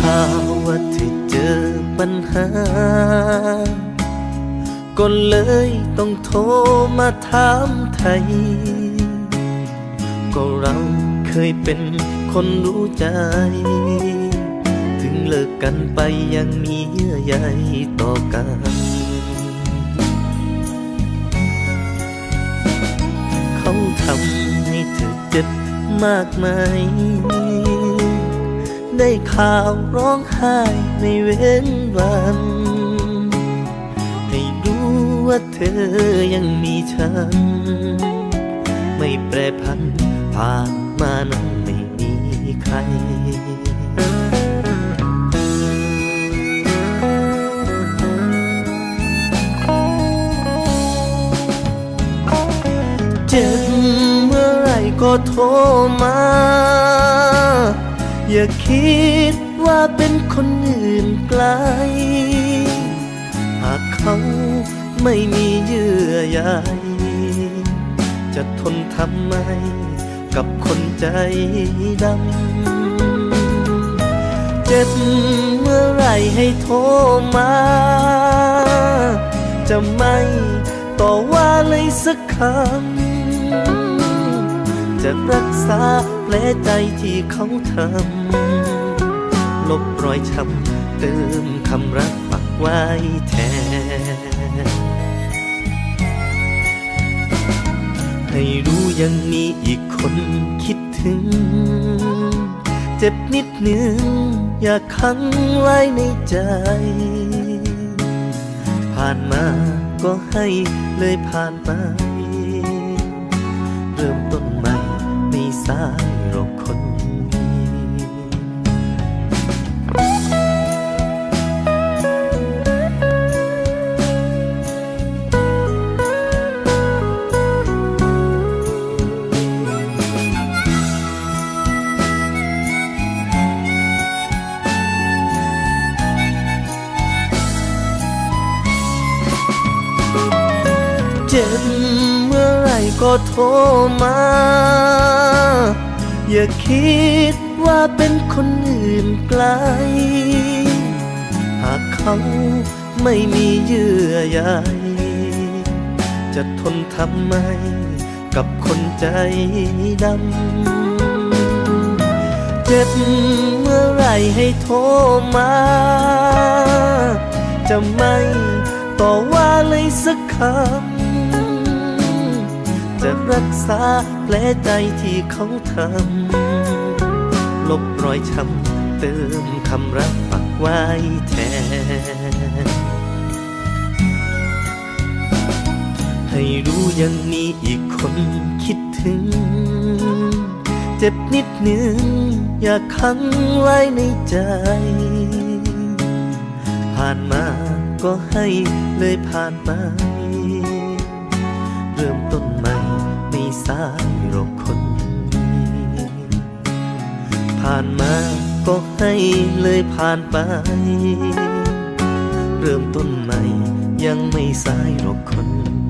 ข่าวว่าเธอเจอปัญหา ก็เลยต้องโทรมาถามไทย ก็เราเคยเป็นคนรู้ใจ ถึงเลิกกันไปยังมีเยื่อใยต่อกันเขาทำให้เธอเจ็บมากไหม ได้ข่าวร้องไห้ไม่เว้นวัน ให้รู้ว่าเธอยังมีฉัน ไม่แปรพันผ่านมานั้นไม่มีใครเจ็บเมื่อไรก็โทรมา อย่าคิดว่าเป็นคนอื่นไกล หากเขาไม่มีเยื่อใยจะทนทำไมกับคนใจดำ เจ็บเมื่อไรให้โทรมา จะไม่ต่อว่าเลยสักคำ จะรักษา ลใจที่เขาทำ ลบรอยช้ำเติมคำรักปักไว้แทน ให้รู้ยังมีอีกคนคิดถึง เจ็บนิดหนึ่งอยากขังไว้ในใจ ผ่านมาก็ให้เลยผ่านไป เริ่มต้นใหม่ไม่สาย เจ็บเมื่อไรก็โทรมา อย่าคิดว่าเป็นคนอื่นไกล หากเขาไม่มีเยื่อใยจะทนทำไมกับคนใจดำ เจ็บเมื่อไรให้โทรมา จะไม่ต่อว่าเลยสักคำ จะรักษาแผลใจที่เขาทำ ลบรอยช้ำเติมคำรักปักไว้แทน ให้รู้ยังมีอีกคนคิดถึง เจ็บนิดหนึ่งอยากขังไว้ในใจ ผ่านมาก็ให้เลยผ่านไป เริ่มต้นใหม่ สายหรอกคนผ่านมาก็ให้เลยผ่านไป เริ่มต้นใหม่ยังไม่สายหรอกคนนี้